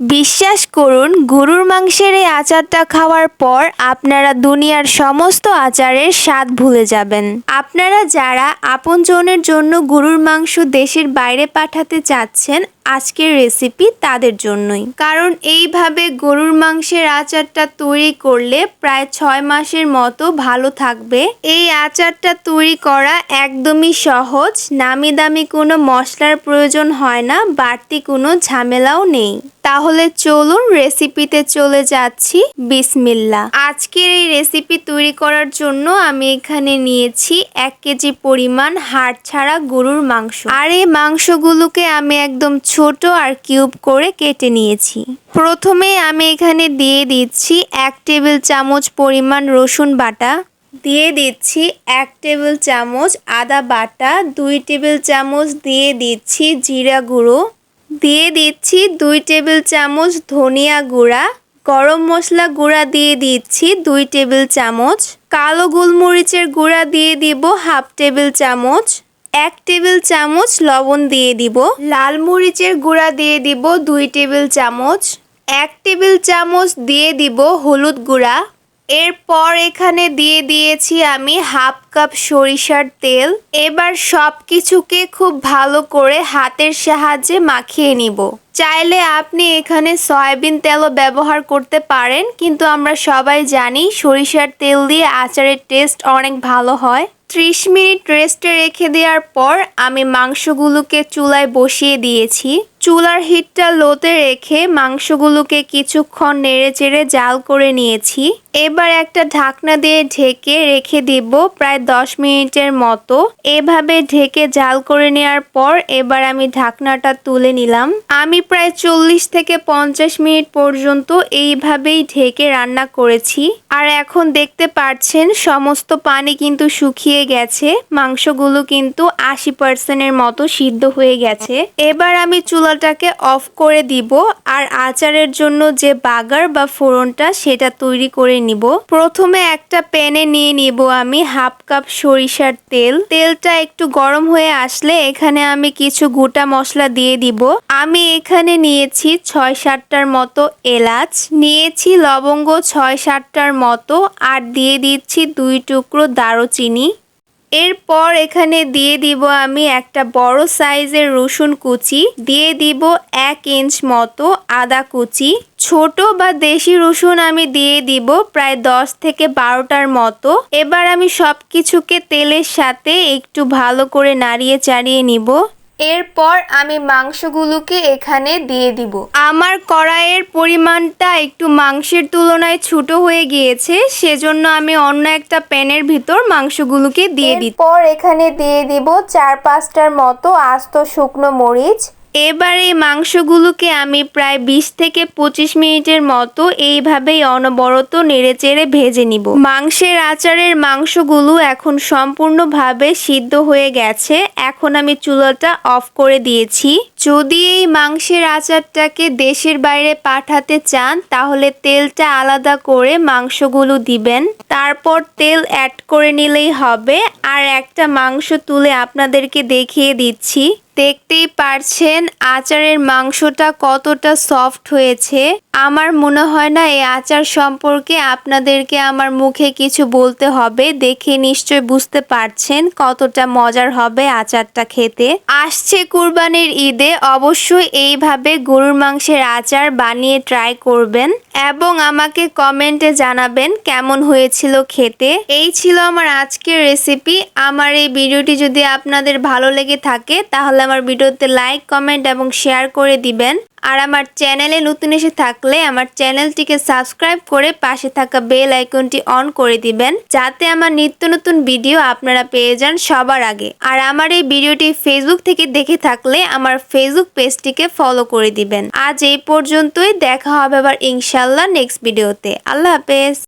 বিশ্বাস করুন, গরুর মাংসের এই আচারটা খাওয়ার পর আপনারা দুনিয়ার সমস্ত আচারের স্বাদ ভুলে যাবেন। আপনারা যারা আপনজনের জন্য গরুর মাংস দেশের বাইরে পাঠাতে চাচ্ছেন আজকের রেসিপি তাদের জন্যই। কারণ এইভাবে গরুর মাংসের আচারটা তৈরি করলে প্রায় ছয় মাসের মতো ভালো থাকবে। এই আচারটা তৈরি করা একদমই সহজ নামি দামি কোনো মশলার প্রয়োজন হয় না, বাড়তি কোনো ঝামেলাও নেই। তাহলে চলুন রেসিপিতে চলে যাচ্ছি বিসমিল্লা আজকের এই রেসিপি তৈরি করার জন্য আমি এখানে নিয়েছি এক কেজি পরিমাণ হাড় ছাড়া গরুর মাংস। আর এই মাংসগুলোকে আমি একদম ছোট আর কিউব করে কেটে নিয়েছি। প্রথমে আমি এখানে দিয়ে দিচ্ছি এক টেবিল চামচ পরিমাণ রসুন বাটা। দিয়ে দিচ্ছি এক টেবিল চামচ আদা বাটা, দুই টেবিল চামচ দিয়ে দিচ্ছি জিরা গুঁড়ো। দিয়ে দিচ্ছি দুই টেবিল চামচ ধনিয়া গুঁড়া। গরম মশলা গুঁড়া দিয়ে দিচ্ছি দুই টেবিল চামচ। কালো গোলমরিচের গুঁড়া দিয়ে দিব হাফ টেবিল চামচ। এক টেবিল চামচ লবণ দিয়ে দিব। লাল মরিচের গুঁড়া দিয়ে দিব দুই টেবিল চামচ। এক টেবিল চামচ দিয়ে দিব হলুদ গুঁড়া। এরপর এখানে দিয়ে দিয়েছি আমি হাফ কাপ সরিষার তেল। এবার সব কিছুকে খুব ভালো করে হাতের সাহায্যে মাখিয়ে নিব। চাইলে আপনি এখানে সয়াবিন তেলও ব্যবহার করতে পারেন, কিন্তু আমরা সবাই জানি সরিষার তেল দিয়ে আচারের টেস্ট অনেক ভালো হয়। ত্রিশ মিনিট রেস্টে রেখে দেওয়ার পর আমি মাংসগুলোকে চুলায় বসিয়ে দিয়েছি। চুলার হিটটা লোতে রেখে মাংসগুলোকে কিছুক্ষণ নেড়ে চেড়ে জাল করে নিয়েছি। এবার একটা ঢাকনা দিয়ে ঢেকে রেখে দিব প্রায় দশ মিনিটের মতো। এভাবে ঢেকে জাল করে নেওয়ার পর এবার আমি ঢাকনাটা তুলে নিলাম। আমি প্রায় চল্লিশ থেকে পঞ্চাশ মিনিট পর্যন্ত এইভাবেই ঢেকে রান্না করেছি। আর এখন দেখতে পাচ্ছেন, সমস্ত পানি কিন্তু শুকিয়ে গেছে। মাংসগুলো কিন্তু আশি পার্সেন্টের মতো সিদ্ধ হয়ে গেছে। এবার আমি চুলাটাকে অফ করে দিব। আর আচারের জন্য যে বাগার বা ফোড়নটা সেটা তৈরি করে নিব। প্রথমে একটা প্যানে নিয়ে নিব আমি হাফ কাপ সরিষার তেল। তেলটা একটু গরম হয়ে আসলে এখানে আমি কিছু গোটা মশলা দিয়ে দিব। আমি এখানে নিয়েছি ছয় সাতটার মতো এলাচ, নিয়েছি লবঙ্গ ছয় সাতটার মতো, আর দিয়ে দিচ্ছি দুই টুকরো দারুচিনি। এরপর এখানে দিয়ে দিব আমি একটা বড় সাইজের রসুন কুচি। দিয়ে দিব এক ইঞ্চ মতো আদা কুচি। ছোট বা দেশি রসুন আমি দিয়ে দিব প্রায় দশ থেকে বারোটার মতো। এবার আমি সব কিছুকে তেলের সাথে একটু ভালো করে নাড়িয়ে চাড়িয়ে নিব। এরপর আমি মাংসগুলোকে এখানে দিয়ে দিব। আমার কড়াইয়ের পরিমাণটা একটু মাংসের তুলনায় ছোট হয়ে গিয়েছে সেজন্য আমি অন্য একটা প্যানের ভিতর মাংসগুলোকে দিয়ে দিই পর এখানে দিয়ে দিব চার পাঁচটার মতো আস্ত শুকনো মরিচ এবার এই মাংসগুলোকে আমি প্রায় বিশ থেকে পঁচিশ মিনিটের মতো এইভাবেই অনবরত নেড়েচেড়ে ভেজে নিব। মাংসের আচারের মাংসগুলো এখন সম্পূর্ণভাবে সিদ্ধ হয়ে গেছে। এখন আমি চুলাটা অফ করে দিয়েছি। যদি এই মাংসের আচারটাকে দেশের বাইরে পাঠাতে চান, তাহলে তেলটা আলাদা করে মাংসগুলো দিবেন। তারপর তেল অ্যাড করে নিলেই হবে। আর একটা মাংস তুলে আপনাদেরকে দেখিয়ে দিচ্ছি। দেখতেই পারছেন আচারের মাংসটা কতটা সফট হয়েছে। আমার মনে হয় না এই আচার সম্পর্কে আপনাদেরকে আমার মুখে কিছু বলতে হবে। দেখে নিশ্চয় বুঝতে পারছেন কতটা মজার হবে আচারটা খেতে। আসছে কুরবানির ঈদে অবশ্যই এইভাবে গরুর মাংসের আচার বানিয়ে ট্রাই করবেন এবং আমাকে কমেন্টে জানাবেন কেমন হয়েছিল খেতে। এই ছিল আমার আজকের রেসিপি আমার এই ভিডিওটি যদি আপনাদের ভালো লেগে থাকে, তাহলে আমার ভিডিওতে লাইক কমেন্ট এবং শেয়ার করে দিবেন। আর আমার চ্যানেলে নতুন এসে থাকলে আমার চ্যানেলটিকে সাবস্ক্রাইব করে পাশে থাকা বেল আইকনটি অন করে দিবেন, যাতে আমার নিত্য নতুন ভিডিও আপনারা পেয়ে যান সবার আগে। আর আমার এই ভিডিওটি ফেসবুক থেকে দেখে থাকলে আমার ফেসবুক পেজটিকে ফলো করে দিবেন। আজ এই পর্যন্তই, দেখা হবে আবার ইনশাল্লাহ নেক্সট ভিডিওতে আল্লাহ হাফেজ।